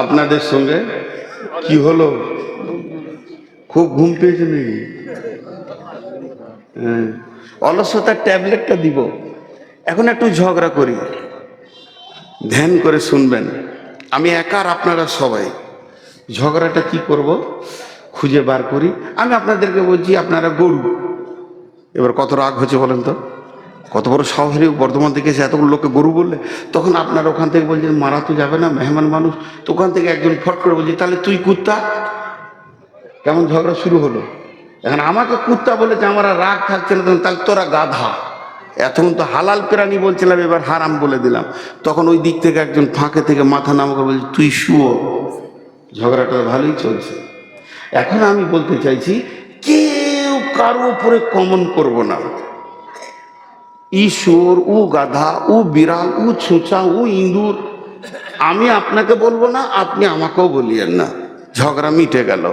আপনাদের সঙ্গে কি হলো? খুব ঘুম পেয়েছে নাকি? হ্যাঁ। অলসতার ট্যাবলেটটা দিব। এখন একটু ঝগড়া করি। ধ্যান করে শুনবেন। আমি একার আপনারা সবাই। ঝগড়াটা কি করব? খুঁজে বার করি। আমি আপনাদেরকে বলছি, আপনারা গরু। এবার কত রাগ হচ্ছে বলেন তো? কত বড় শহরে বর্ধমান থেকে এসে এতগুলো লোককে গরু বললে? তখন আপনার ওখান থেকে বলছেন মারা তো যাবে না, মেহমান মানুষ। তো ওখান থেকে একজন ফট করে বলছে, তাহলে তুই কুত্তা? কেমন ঝগড়া শুরু হলো। এখন আমাকে কুত্তা বলেছে, আমার রাগ থাকছে না, তাহলে তোরা গাধা। এতক্ষণ তো হালাল প্রাণী বলছিলাম, এবার হারাম বলে দিলাম। তখন ওই দিক থেকে একজন ফাঁকে থেকে মাথা নামা করে বলছে, তুই শুয়ো। ঝগড়াটা ভালোই চলছে। এখন আমি বলতে চাইছি, কেউ কারও উপরে কমন করব না। ঈশ্বর ও গাধা ও বিড়াল ও ছুঁচা ও ইন্দুর আমি আপনাকে বলব না, আপনি আমাকেও বলিয়েন না। ঝগড়া মিটে গেল।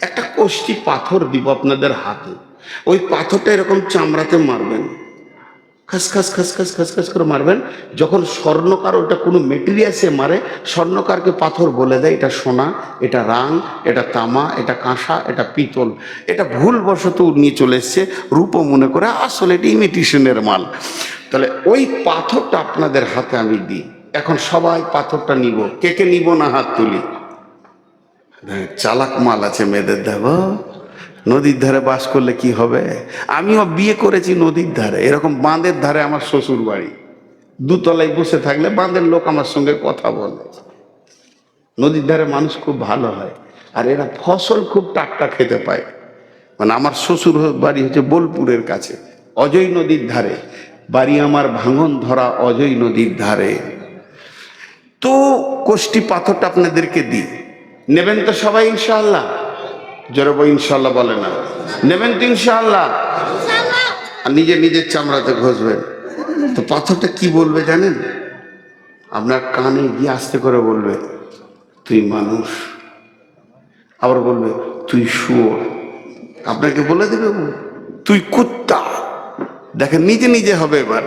একটা কষ্টি পাথর দিব আপনাদের হাতে। ওই পাথরটা এরকম চামড়াতে মারবেন। খাস খাস খাস খাস খাস খাস করে মারবেন। যখন স্বর্ণকার ওটা কোনো মেটেরিয়ালসে মারে স্বর্ণকারকে পাথর বলে দেয় এটা সোনা এটা রাং এটা তামা এটা কাঁসা এটা পিতল। এটা ভুলবশত নিয়ে চলে এসছে রূপও মনে করে আসলে এটা ইমিটেশনের মাল। তাহলে ওই পাথরটা আপনাদের হাতে আমি দিই। এখন সবাই পাথরটা নিব। কে কে নিব না হাত তুলি? হ্যাঁ, চালাক মাল আছে মেয়েদের দেব। নদীর ধারে বাস করলে কি হবে? আমিও বিয়ে করেছি নদীর ধারে। এরকম বাঁধের ধারে আমার শ্বশুর বাড়ি দুতলায় বসে থাকলে বাঁধের লোক আমার সঙ্গে কথা বলে। নদীর ধারে মানুষ খুব ভালো হয়। আর এরা ফসল খুব টাটকা খেতে পায়। মানে আমার শ্বশুর বাড়ি হচ্ছে বোলপুরের কাছে, অজয় নদীর ধারে। বাড়ি আমার ভাঙন ধরা অজয় নদীর ধারে। তো কোষ্টি পাথরটা আপনাদেরকে দিই। নেবেন তো সবাই ইনশাআল্লাহ। জোরব ইনশাল্লাহ বলে না। নেবেন তো ইনশাআল্লাহ। আর নিজে নিজের চামড়াতে ঘষবেন। তো পাথরটা কি বলবে জানেন? আপনার কানে গিয়ে আস্তে করে বলবে, তুই মানুষ। আবার বলবে, তুই শুয়োর। আপনাকে বলে দেবে তুই কুত্তা। দেখেন, নিজে নিজে হবে এবার।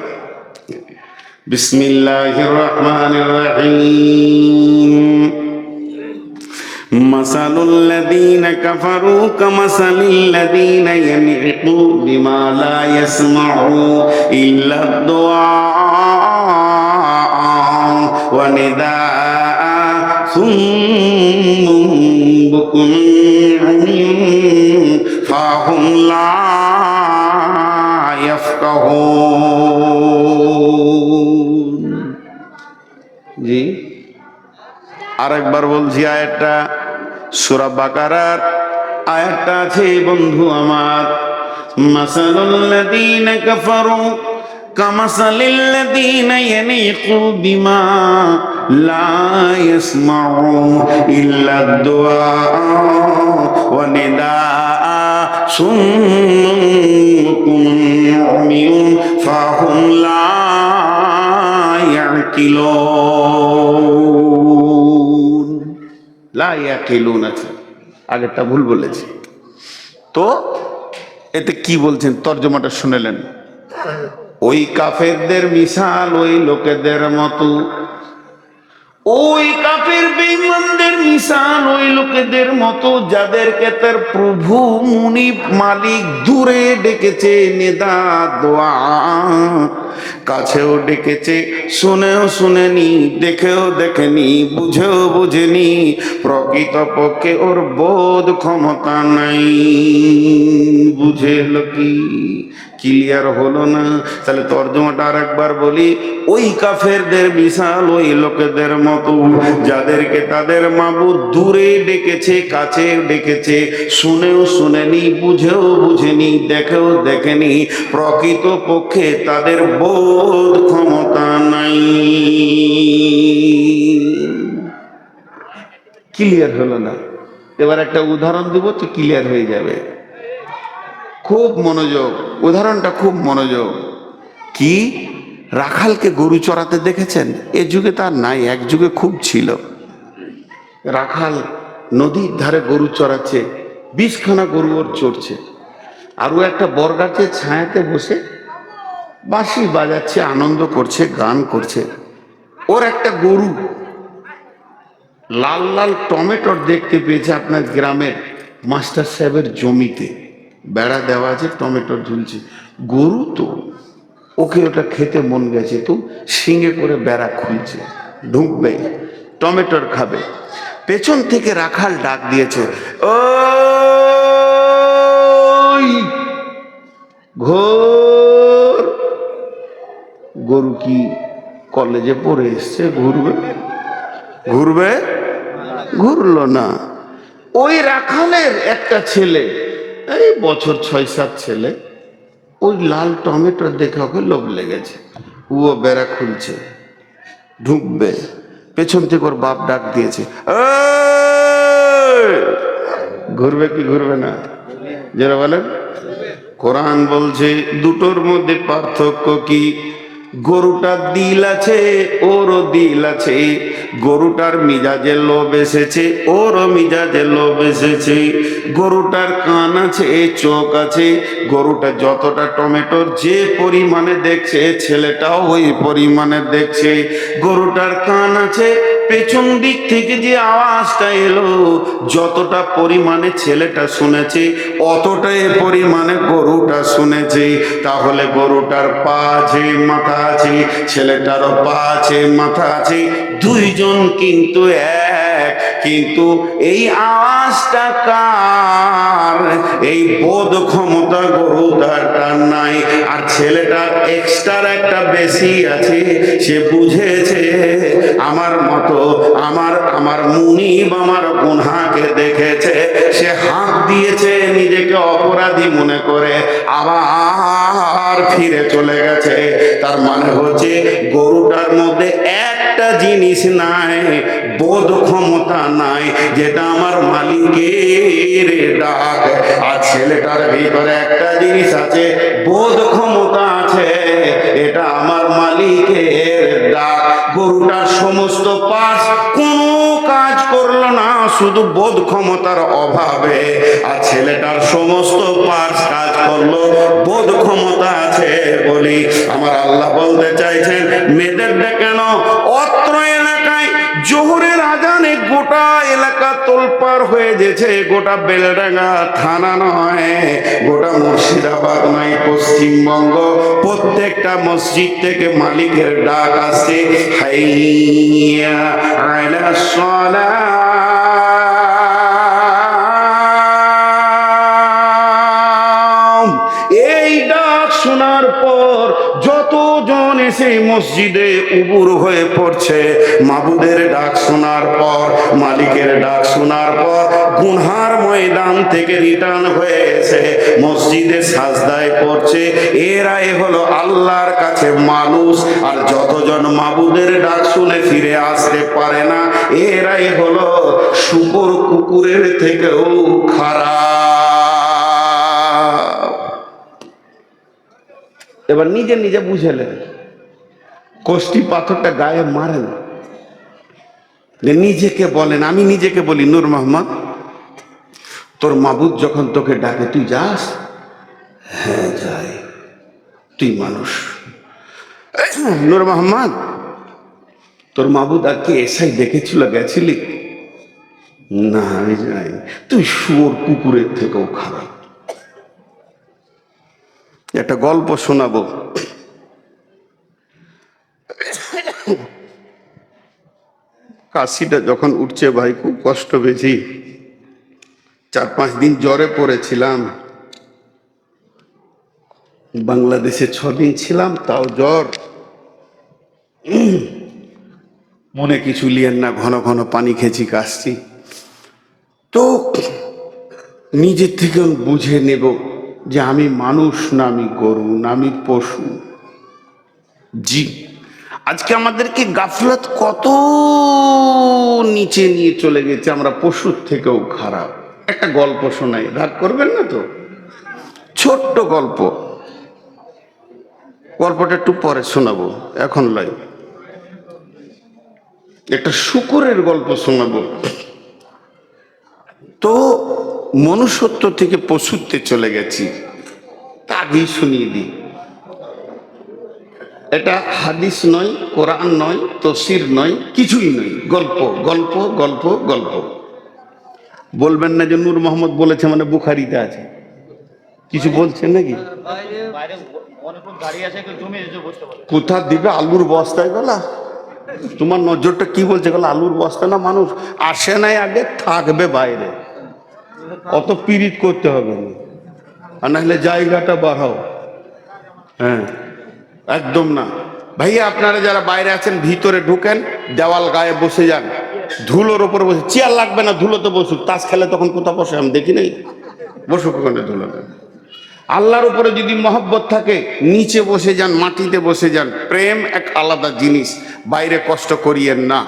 বিসমিল্লাহির রহমানির রহিম। مثل الذين كفروا كمثل الذين ينعقوا بما لا يسمعوا إلا الدعاء ونداء. ثم بكم فهم لا يفقهون. আরেকবার বলছি, আয়াতটা, সুরা বাকারার আয়াতটা আছে বন্ধু আমার। মাসালুল্লাযীনা কাফারু কামাসালিল্লাযীনা ইয়ানিকু বিমা লা ইয়াসমাউ ইল্লা দুআ ওয়া নিদাআ। সুম্মুকুম উমিয়ুন ফাহুম লা ইয়াকিলুন। লা ইয়াকিলুন আছে আগেরটা ভুল বলেছি। তো এতে কি বলছেন? তর্জমাটা শুনেলেন। ওই কাফেরদের মিশাল, ওই লোকেদের মতো। ওই কাফের বেঈমানদের মিশাল, ওই লোকেদের মতো, যাদেরকে তার প্রভু মুনিব মালিক দূরে ডেকেছে, নেদা, দোয়া। কাছেও ডেকেছে, শুনেও শুনেনি, দেখেও দেখেনি, বুঝেও বুঝেনি প্রকৃত পক্ষে ওর বোধ ক্ষমতা নাই। বুঝে এলো কি? ক্লিয়ার হলো না। তাহলে তর্জমাটা আর একবার বলি, ওই কাফেরদের বিশাল ওই লোকেদের মতো, যাদেরকে তাদের মাবুদ দূরে ডেকেছে, কাছে ডেকেছে, শুনেও শুনেনি, বুঝেও বুঝেনি, দেখেও দেখেনি প্রকৃত পক্ষে তাদের বোধ ক্ষমতা নাই। ক্লিয়ার হলো না। এবার একটা উদাহরণ দিব তো ক্লিয়ার হয়ে যাবে। খুব মনোযোগ, উদাহরণটা খুব মনোযোগ। কি? রাখালকে গরু চড়াতে দেখেছেন? এ যুগে তার নাই, এক যুগে খুব ছিল। রাখাল নদীর ধারে গরু চড়াচ্ছে, বিশখানা গরু ওর চড়ছে। আর ও একটা বরগাছের ছায়াতে বসে বাঁশি বাজাচ্ছে, আনন্দ করছে, গান করছে। ওর একটা গরু, লাল লাল টমেটোর দেখতে পেয়েছে আপনার গ্রামের মাস্টার সাহেবের জমিতে। বেড়া দেওয়া আছে, টমেটো ঝুলছে। গরু তো, ওকে ওটা খেতে মন গেছে তো, শিঙে করে বেড়া খুলছে, ঢুকবে, টমেটোর খাবে। পেছন থেকে রাখাল ডাক দিয়েছে ও ঘোর! গরু কি কলেজে পড়ে এসছে, ঘুরবে? ঘুরবে? ঘুরলো না। ওই রাখালের একটা ছেলে এই বছর ছয় সাত ছেলে, ওই লাল টমেটোর দেখে ওকে লোভ লেগেছে। ও বেড়া খুলছে, ঢুকবে, পেছন থেকে ওর বাপ ডাক দিয়েছে ঘুরবে কি ঘুরবে না? যারা বলেন, কোরআন বলছে, দুটোর মধ্যে পার্থক্য কি? গরুটার দিল আছে, ওরও দিল আছে। গরুটার মিজাজে লোভ এসেছে, ওরও মিজাজে লোভ এসেছে। গরুটার কান আছে, চোখ আছে। গরুটা যতটা টমেটোর যে পরিমাণে দেখছে, ছেলেটাও ওই পরিমাণে দেখছে। গরুটার কান আছে পেছন দিক থেকে যে আওয়াজটা এলো, যতটা পরিমাণে ছেলেটা শুনেছে, অতটাই পরিমাণে গরুটা শুনেছে। তাহলে গরুটার পা আছে, মাথা আছে, ছেলেটারও পা আছে, মাথা আছে। দুইজন কিন্তু এক। কিন্তু এই আওয়াজটা কার? এই বোধ ক্ষমতা গরুটার নাই। আর ছেলেটা এক্সট্রা একটা বেশি আছে। সে বুঝেছে, আমার মতো আমার আমার মুনিব আমার গুনহাকে দেখেছে। সে হাত দিয়েছে, নিজেকে অপরাধী মনে করে। আবার ফিরে চলে গেছে। তার মানে হচ্ছে গরুটার মধ্যে একটা জিনিস নাই, বোধ ক্ষমতা নাই, যেটা আমার মালিকের ডাক। আর ছেলেটার ভিতরে একটা জিনিস আছে, বোধ ক্ষমতা আছে, এটা আমার মালিকের ডাক। গরুটার সমস্ত পাশ কাজ করল না, শুধু বোধ ক্ষমতার অভাবে। আর ছেলেটার সমস্ত পার্স কাজ করল, বোধ ক্ষমতা আছে বলি আমার আল্লাহ বলতে চাইছেন মেয়েদের কেন অত্র এলাকায় জোহরের তোলপার হয়ে গেছে, গোটা বেলডাঙ্গা থানা নয়, গোটা মুর্শিদাবাদ নয়, পশ্চিমবঙ্গ। প্রত্যেকটা মসজিদ থেকে মালিকের ডাক আসছে হাইয়া আলা সালাম এই ডাক শোনার পর যতজন এসে মসজিদে উবুর হয়ে পড়ছে, মাবুদের ডাক শোনার পর, মালিকের ডাক শোনার পর, গুনহার ময়দান থেকে রিটার্ন হয়ে এসে মসজিদে সাজদায় পড়ছে। এরাই হলো আল্লাহর কাছে মানুষ, আর যতজন মাবুদের ডাক শুনে ফিরে আসতে পারে না এরাই হলো শুকর কুকুরের থেকেও খারাপ। এবার নিজে নিজে বুঝেলেন। কষ্টি পাথরটা গায়ে মারেন। নিজেকে বলেন, আমি নিজেকে বলি, নূর মোহাম্মদ তোর মাবুদ যখন তোকে ডাকে, তুই যাস? হ্যাঁ যাই। তুই মানুষ। নূর মোহাম্মদ তোর মাবুদ আর কে এসাই দেখেছিল, গেছিলি? না, আমি যাই তুই শুয়োর কুকুরের থেকেও খারাপ। একটা গল্প শোনাবো। কাশিটা যখন উঠছে ভাই, খুব কষ্ট পেয়েছি। চার পাঁচ দিন জ্বরে পড়েছিলাম। বাংলাদেশে ছ দিন ছিলাম, তাও জ্বর। মনে কিছু লিয়েন না, ঘন ঘন পানি খেয়েছি কাশছি। তো নিজের থেকে বুঝে নেব যে আমি মানুষ না আমি গরু না আমি পশু। জি। আজকে আমাদেরকে গাফলত কত নিচে নিয়ে চলে গেছে, আমরা পশুর থেকেও খারাপ। একটা গল্প শোনাই, রাগ করবেন না তো? ছোট্ট গল্প। গল্পটা একটু পরে শোনাবো, এখন লাই একটা শুকুরের গল্প শোনাবো। তো মনুষ্যত্ব থেকে পশুত্বে চলে গেছি। তা শুনিয়ে দিই। এটা হাদিস নয়, কোরআন নয় তসির নয়, কিছুই নয়। গল্প গল্প গল্প গল্প। বলবেন না যে নূর মোহাম্মদ বলেছে মানে বুখারিতে আছে। কিছু বলছেন নাকি? কোথা দিবে আলুর বস্তায় গলা তোমার নজরটা কি বলছে? গেল আলুর বস্তা না মানুষ? আসে নাই আগে, থাকবে বাইরে। অত পিরিত করতে হবে না। আর নাহলে জায়গাটা বাড়াও। হ্যাঁ একদম না। ভাইয়া, আপনারা যারা বাইরে আছেন, ভিতরে ঢুকেন, দেওয়াল গায়ে বসে যান। ধুলোর ওপরে বসে, চেয়ার লাগবে না, ধুলোতে বসুক। তাস খেলে তখন কোথাও বসে আমি দেখি নাই। বসুক ওখানে ধুলোতে। আল্লাহর উপরে যদি মহব্বত থাকে, নিচে বসে যান, মাটিতে বসে যান। প্রেম এক আলাদা জিনিস। বাইরে কষ্ট করিয়েন না।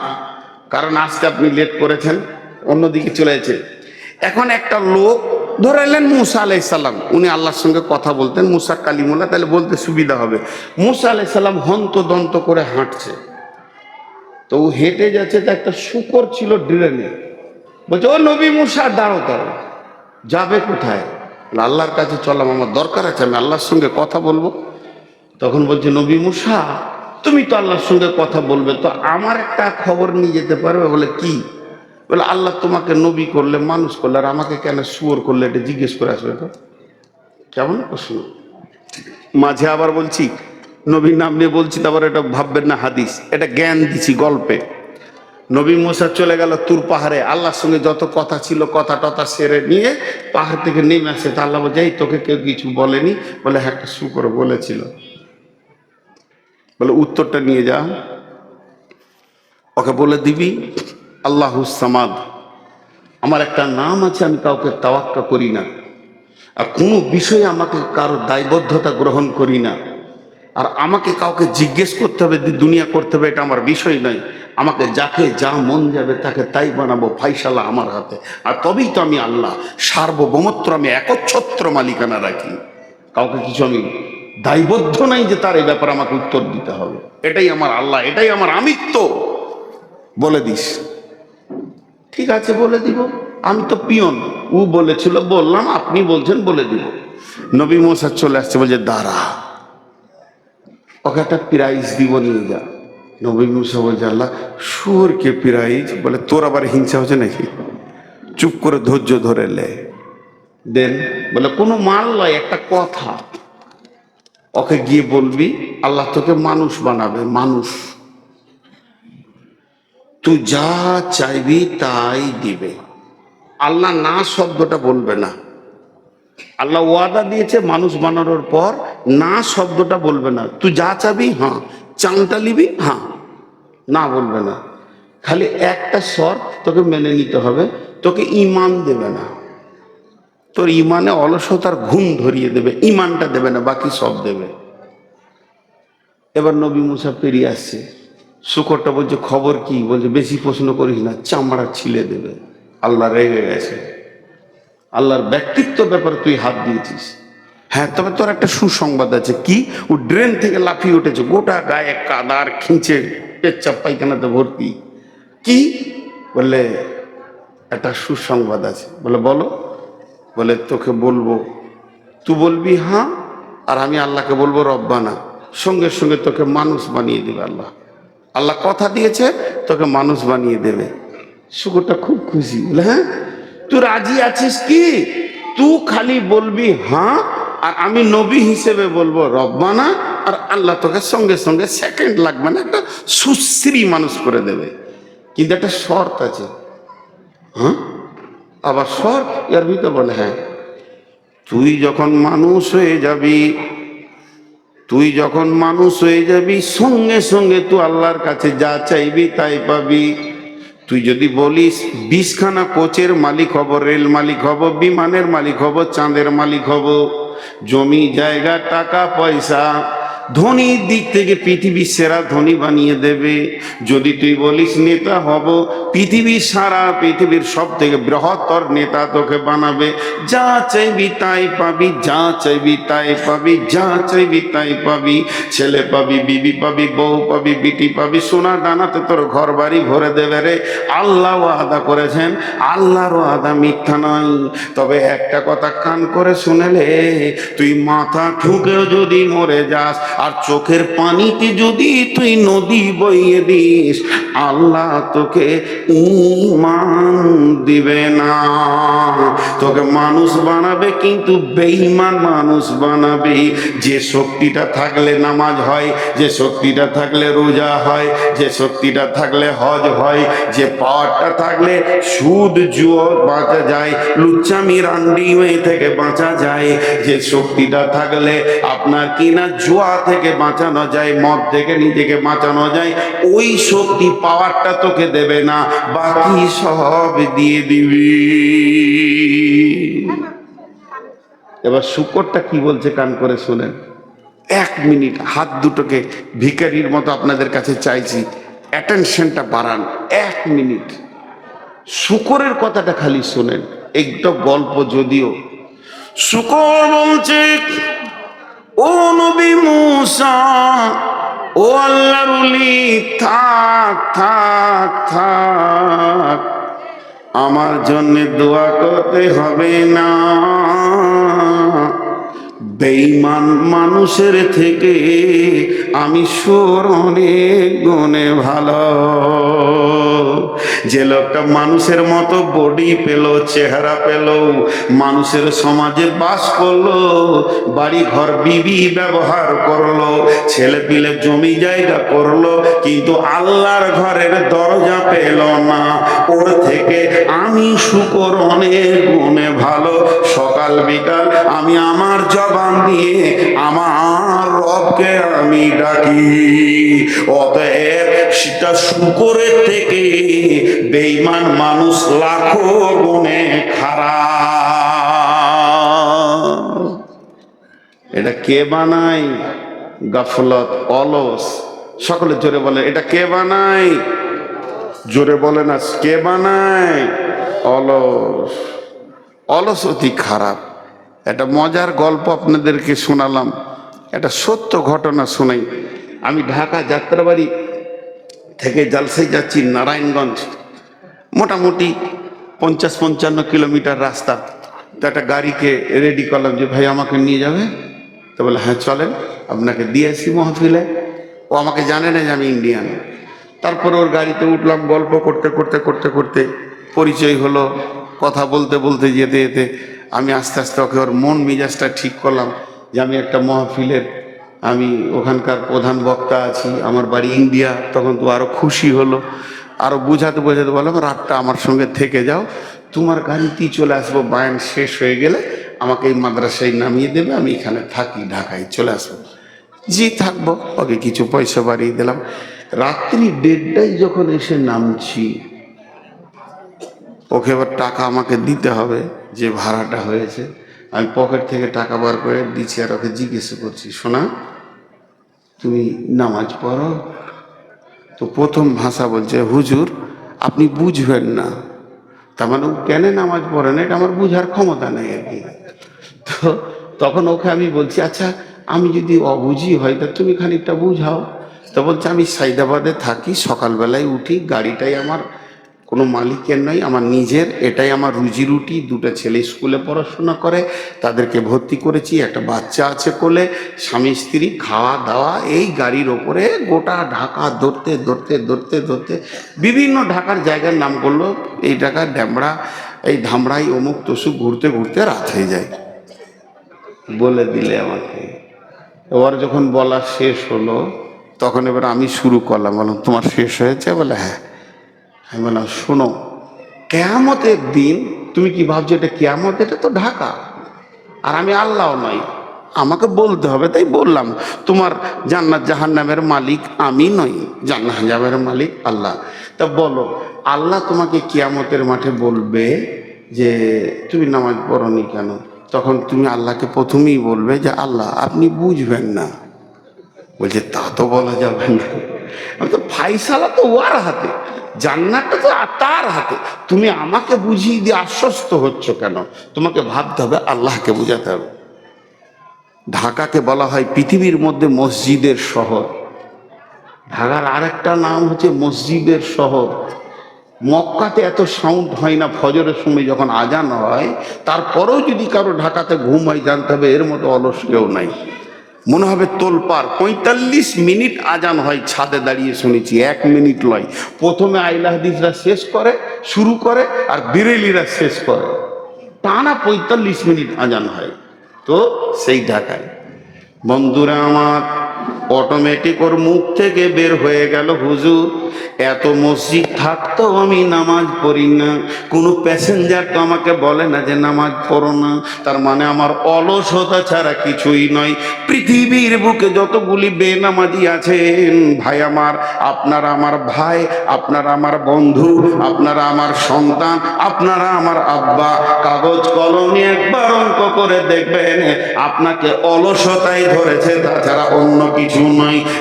কারণ আজকে আপনি লেট করেছেন, অন্যদিকে চলে গেছে এখন একটা লোক, ধরে এলেন মুসা আলাইসাল্লাম উনি আল্লাহর সঙ্গে কথা বলতেন, মুসা কালিমুল্লাহ, তাহলে বলতে সুবিধা হবে। মুসা আলাইসাল্লাম হন্ত দন্ত করে হাঁটছে। তো ও হেঁটে যাচ্ছে, তো একটা শুকর ছিল ড্রেনে। বলছে, ও নবী মুসা দাঁড়ো দাঁড়ো যাবে কোথায়? আল্লাহর কাছে চলাম, আমার দরকার আছে, আমি আল্লাহর সঙ্গে কথা বলব। তখন বলছে, নবী মুসা, তুমি তো আল্লাহর সঙ্গে কথা বলবে, তো আমার একটা খবর নিয়ে যেতে পারবে? বলে, কি? বলে আল্লাহ তোমাকে নবী করলে মানুষ করলে আর আমাকে কেন শুয়োর করলে এটা জিজ্ঞেস করে আসবে? তো কেমন প্রশ্ন মাঝে আবার বলছি নবীর নাম নিয়ে বলছি তারপর এটা ভাববেন না হাদিস। এটা জ্ঞান দিছি গল্পে। নবী মোসা চলে গেল তুর পাহাড়ে। আল্লাহর সঙ্গে যত কথা ছিল কথা টথা সেরে নিয়ে পাহাড় থেকে নেমে আসে। তা আল্লাহ "এই, তোকে কেউ কিছু বলেনি? বলে হ্যাঁ একটা শুকর বলেছিল। বলে উত্তরটা নিয়ে যা। ওকে বলে দিবি? আল্লাহ সামাদ। আমার একটা নাম আছে, আমি কাউকে তাওয়াক্কা করি না। আর কোনো বিষয়ে আমাকে কারও দায়বদ্ধতা গ্রহণ করি না। আর আমাকে কাউকে জিজ্ঞেস করতে হবে দুনিয়া করতে হবে, এটা আমার বিষয় নয়। আমাকে যাকে যা মন যাবে, তাকে তাই বানাবো, ফাইসালা আমার হাতে। আর তবেই তো আমি আল্লাহ, সার্বভৌমত্ব আমি একচ্ছত্র মালিকানা রাখি। কাউকে কিছু আমি দায়বদ্ধ নাই যে তার এই ব্যাপারে আমাকে উত্তর দিতে হবে। এটাই আমার আল্লাহ, এটাই আমার আমিত্ব। বলে দিস। ঠিক আছে, বলে দিব। আমি তো পিয়ন। ও বলেছিল, বললাম, আপনি বলছেন, বলে দিব। নবী মোসাদ চলে আসছে, বলছে, দাঁড়া। ওকে একটা প্রাইজ দিব, নিয়ে যা। নবী মুসা বলছে, আল্লাহ সুরকে প্রাইজ? বলে, তোর আবার হিংসা হচ্ছে নাকি? চুপ করে ধৈর্য ধরে লে। দেন, বলে, কোনো মাল নয়, একটা কথা। ওকে গিয়ে বলবি, আল্লাহ তোকে মানুষ বানাবে, মানুষ। তুই যা চাইবি তাই দিবে। আল্লাহ না শব্দটা বলবে না। আল্লাহ ওয়াদা দিয়েছে মানুষ বানানোর পর না শব্দটা বলবে না। তুই যা চাবি হ্যাঁ। চাংটা নিবি হ্যাঁ। না বলবে না। খালি একটা স্বর তোকে মেনে নিতে হবে, তোকে ইমান দেবে না। তোর ইমানে অলসতার ঘুম ধরিয়ে দেবে ইমানটা দেবে না, বাকি সব দেবে। এবার নবী মুসা পেরিয়ে আসছে। শুকরটা বলছে, খবর কি? বলছে, বেশি প্রশ্ন করিস না, চামড়া ছিলে দেবে। আল্লাহ রেগে গেছে। আল্লাহর ব্যক্তিত্ব ব্যাপারে তুই হাত দিয়েছিস। হ্যাঁ তবে তোর একটা সুসংবাদ আছে। কি? ও ড্রেন থেকে লাফিয়ে উঠেছে, গোটা গায়ে কাদার খিঁচে পেচ্ছাপ পায়খানাতে ভর্তি। কি? বললে একটা সুসংবাদ আছে। বলে, বলো। বলে, তোকে বলব। তুই বলবি হ্যাঁ? আর আমি আল্লাহকে বলব, রব্বানা। সঙ্গে সঙ্গে তোকে মানুষ বানিয়ে দেবে আল্লাহ। আল্লাহ কথা দিয়েছে, তোকে মানুষ বানিয়ে দেবে। শুকুরটা খুব খুশি, বলে হ্যাঁ? তুই রাজি আছিস কি? তুই খালি বলবি হ্যাঁ? আর আমি নবী হিসেবে বলব, রব্বানা। আর আল্লাহ তোকে সঙ্গে সঙ্গে সেকেন্ড লাগবে না একটা সুশ্রী মানুষ করে দেবে। কিন্তু একটা শর্ত আছে। হ্যাঁ? আবার শর্ত, এর ভিতর বলে হ্যাঁ তুই যখন মানুষ হয়ে যাবি তুই যখন মানুষ হয়ে যাবি, সঙ্গে সঙ্গে তুই আল্লাহর কাছে যা চাইবি তাই পাবি। তুই যদি বলিস, বিশখানা কোচের মালিক হব, রেল মালিক হব, বিমানের মালিক হব, চাঁদের মালিক হব, জমি, জায়গা, টাকা, পয়সা ধনীর দিক থেকে পৃথিবীর সেরা ধনী বানিয়ে দেবে। যদি তুই বলিস, নেতা হব। পৃথিবীর সারা পৃথিবীর সব থেকে বৃহত্তর নেতা তোকে বানাবে। যা চাইবি তাই পাবি, যা চাইবি তাই পাবি, যা চাইবি তাই পাবি। ছেলে পাবি, বিবি পাবি, বউ পাবি, বিটি পাবি, সোনা দানাতে তোর ঘর বাড়ি ভরে দেবে রে। আল্লাহ আদা করেছেন আল্লাহরও আদা মিথ্যা নয়। তবে একটা কথা কান করে শুনেলে, তুই মাথা ঠুকেও যদি মরে যাস আর চোখের পানিতে যদি তুই নদী বইয়ে দিস, আল্লাহ তোকে ইমান দিবে না। তোকে মানুষ বানাবে, কিন্তু বেঈমান মানুষ বানাবে। যে শক্তিটা থাকলে নামাজ হয়, যে শক্তিটা থাকলে রোজা হয়, যে শক্তিটা থাকলে হজ হয়, যে পাওয়ারটা থাকলে সুদ, জুয়ো বাঁচা যায় লুচ্চামি রান্ডি থেকে বাঁচা যায়, যে শক্তিটা থাকলে আপনার কিনা জুয়া থেকে বাঁচানো যায়, মদ থেকে নিজেকে বাঁচানো যায়, ওই শক্তি পাওয়ারটা তোকে দেবে না, বাকি সব দিয়ে দিবি। এবার শুকরটা কি বলছে কান করে শুনেন। এক মিনিট, হাত দুটোকে ভিখারির মতো আপনাদের কাছে চাইছি, অ্যাটেনশনটা বাড়ান, এক মিনিট। শুকরের কথাটা খালি শোনেন, একটা গল্প যদিও। শুকর বলছে ও নবী মুসা, ও আল্লাহর থাক থাক থাক। আমার জন্য দোয়া করতে হবে না। বেঈমান মানুষের থেকে আমি সুর অনেক ভালো। যে লোকটা মানুষের মতো বডি পেল, চেহারা পেল, মানুষের সমাজে বাস করল বাড়ি ঘর বিবি ব্যবহার করল, ছেলে পিলে জমি জায়গা করল, কিন্তু আল্লাহর ঘরের দরজা পেল না। ওর থেকে আমি শুকর অনেক গুণে ভালো, সকাল বিকাল আমি আমার জবান দিয়ে আমার রবকে আমি ডাকি। অতএব সেটা শুকরের থেকে বেঈমান মানুষ লাখো গুণে খারাপ। এটা কে বানায়? গাফলত, অলস। সকলে জোরে বলে এটা কে বানায়? জোরে বলে না কে বানায়? অলস। অলস অতি খারাপ। একটা মজার গল্প আপনাদেরকে শোনালাম। একটা সত্য ঘটনা শোনাই। আমি ঢাকা যাত্রাবাড়ি থেকে জালসাই যাচ্ছি নারায়ণগঞ্জ। মোটামুটি পঞ্চাশ পঞ্চান্ন কিলোমিটার রাস্তা। তো একটা গাড়িকে রেডি করলাম যে, ভাই, আমাকে নিয়ে যাবে? তো বলে হ্যাঁ চলেন, আপনাকে দিয়ে আসি মহফিলে। ও আমাকে জানে না যে আমি ইন্ডিয়ান তারপর ওর গাড়িতে উঠলাম, গল্প করতে করতে করতে করতে। পরিচয় হলো, কথা বলতে বলতে, যেতে যেতে আমি আস্তে আস্তে ওকে ওর মন মেজাজটা ঠিক করলাম যে, আমি একটা মহফিলের আমি ওখানকার প্রধান বক্তা আছি, আমার বাড়ি ইন্ডিয়া। তখন তো আরও খুশি হলো। আরও বোঝাতে বোঝাতে বললাম, রাতটা আমার সঙ্গে থেকে যাও। তোমার গাড়িতেই চলে আসব। বায়ান শেষ হয়ে গেলে আমাকে এই মাদ্রাসায় নামিয়ে দেবে। আমি এখানে থাকি, ঢাকায় চলে আসব। জি, থাকব। ওকে কিছু পয়সা বাড়িয়ে দিলাম। রাত্রি দেড়টায় যখন এসে নামছি, ওকে এবার টাকা আমাকে দিতে হবে, যে ভাড়াটা হয়েছে। আমি পকেট থেকে টাকা বার করে দিচ্ছি আর ওকে জিজ্ঞেস করছি শোনা তুমি নামাজ পড়ো? তো প্রথম ভাষা বলছে, হুজুর, আপনি বুঝবেন না। তার মানে ও কেন নামাজ পড়ে না, এটা আমার বুঝার ক্ষমতা নেই আর কি। তো তখন ওকে আমি বলছি আচ্ছা আমি যদি অবুঝি হয়, তা তুমি খানিকটা বুঝাও। তো বলছে, আমি সাইদাবাদে থাকি, সকালবেলায় উঠি, গাড়িটাই আমার কোনো মালিকের নয়, আমার নিজের, এটাই আমার রুজি রুটি, দুটো ছেলে স্কুলে পড়াশোনা করে, তাদেরকে ভর্তি করেছি, একটা বাচ্চা আছে কোলে, স্বামী, স্ত্রী, খাওয়া দাওয়া, এই গাড়ির ওপরে গোটা ঢাকা ধরতে ধরতে ধরতে ধরতে, বিভিন্ন ঢাকার জায়গার নাম করল, এই ঢাকা ড্যামড়া, এই ধামড়াই, অমুক, তসুক, ঘুরতে ঘুরতে রাত হয়ে যায়। বলে দিলে আমাকে। এবার যখন বলা শেষ হলো, তখন এবার আমি শুরু করলাম, বললাম, তোমার শেষ হয়েছে? বলে হ্যাঁ। আমি বললাম, শোনো, কেয়ামতের দিন তুমি কি ভাবছ এটা কেয়ামত? এটা তো ঢাকা। আর আমি আল্লাহ নই। আমাকে বলতে হবে, তাই বললাম, তোমার জান্নাত জাহান্নামের মালিক আমি নই। জান্নাত জাহান্নামের মালিক আল্লাহ। তা বলো, আল্লাহ তোমাকে কিয়ামতের মাঠে বলবে যে, তুমি নামাজ পড়নি কেন? তখন তুমি আল্লাহকে প্রথমেই বলবে যে, আল্লাহ, আপনি বুঝবেন না। বলছে, তা তো বলা যাবে না। আমি তো ফাইসালা তো ওয়ার হাতে। জান্নাতটা তো তার হাতে। তুমি আমাকে বুঝিয়ে দিয়ে আশ্বস্ত হচ্ছ কেন? তোমাকে ভাবতে হবে, আল্লাহকে বুঝাতে হবে। ঢাকাকে বলা হয় পৃথিবীর মধ্যে মসজিদের শহর। ঢাকার আরেকটা নাম হচ্ছে মসজিদের শহর। মক্কাতে এত সাউন্ড হয় না, ফজরের সময় যখন আজান হয়, তারপরেও যদি কারও ঢাকাতে ঘুম হয়, জানতে হবে এর মতো অলস কেউ নাই। মনে হবে তোলপার পঁয়তাল্লিশ মিনিট আজান হয়, ছাদে দাঁড়িয়ে শুনেছি, এক মিনিট লয়। প্রথমে আইলা হাদিসরা শেষ করে, শুরু করে, আর বিরেলিরা শেষ করে। টানা পঁয়তাল্লিশ মিনিট আজান হয়। তো সেই ঢাকায়। বন্ধুরা আমার অটোমেটিক ওর মুখ থেকে বের হয়ে গেল, হুজুর, এত মসজিদ থাকতো আমি নামাজ পড়ি না। কোনো প্যাসেঞ্জার তো আমাকে বলে না যে নামাজ পড়ো না। তার মানে আমার অলসতা ছাড়া কিছুই নয়। পৃথিবীর বুকে যতগুলি বেনামাজি আছেন, ভাই আমার, আপনারা আমার ভাই, আপনারা আমার বন্ধু, আপনারা আমার সন্তান, আপনারা আমার আব্বা, কাগজ কলম একবার অঙ্ক করে দেখবেন, আপনাকে অলসতাই ধরেছে, তাছাড়া অন্য কিছু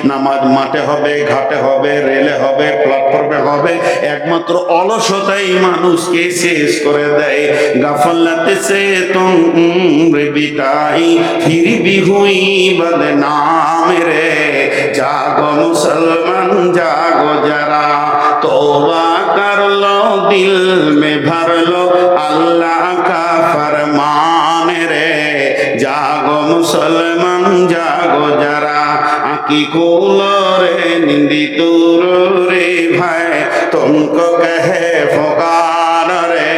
নামাজ মাঠে হবে, ঘাটে হবে, রেলে হবে প্ল্যাটফর্মে হবে। একমাত্র অলসতাই মানুষকে শেষ করে দেয়। গাফলাতে সে ফিরবি হুই নাম রে। জাগো মুসলমান, জাগো যারা তোবা করল, দিল মে ভরলো, আল্লাহ কা ফরমান রে। জাগো মুসলমান, জাগো যারা কি কুলরে নিন্দিত রে ভাই? তুমকো কহে ফকার রে?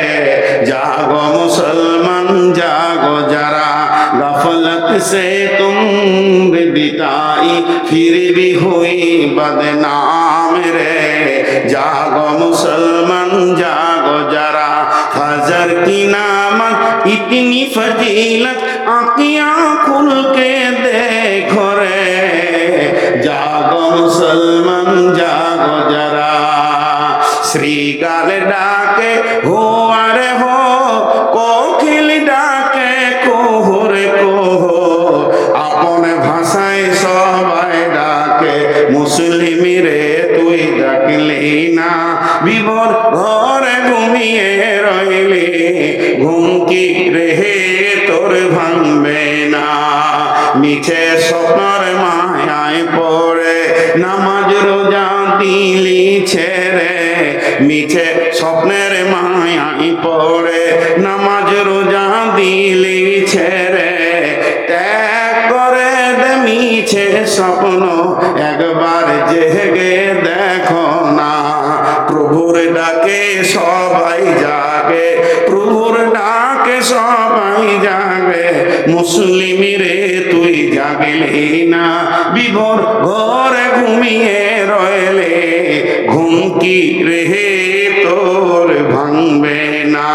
জাগো মুসলমান, জাগো যারা। গফলত সে তুম বিতাই ফির বি হুই বদনাম রে। জাগো মুসলমান, জাগো যারা। ফজর কি নামত ইতনি ফজিলত আকিয়া শ্রীগাল ডাকে, হো আরে হো, কোকিল ডাকে, কোহরে কোহ। আপন ভাষায় সবাই ডাকে মুসলিম রে তুই ডাকলি না। বিবর ঘরে ঘুমিয়ে রইলি, ঘুম কি রে তোর ভাঙবে না। মিছে স্বপ্নর মায়ায় পড়ে, নামাজ রোজা দিলি ছেড়ে মিছে স্বপ্নের মায়ায় পড়ে, নামাজ রোজা দিলি ছেড়ে। ত্যাগ করে দে মিছে স্বপ্ন, একবার জেগে দেখো না। প্রভুর ডাকে সবাই জাগে, প্রভুর ডাকে সবাই জাগে। মুসলিম তুই জাগলি না। বিভোর ঘরে ঘুমিয়ে রয়েলে। ঘুমকি রেহে তোর ভাঙবে না।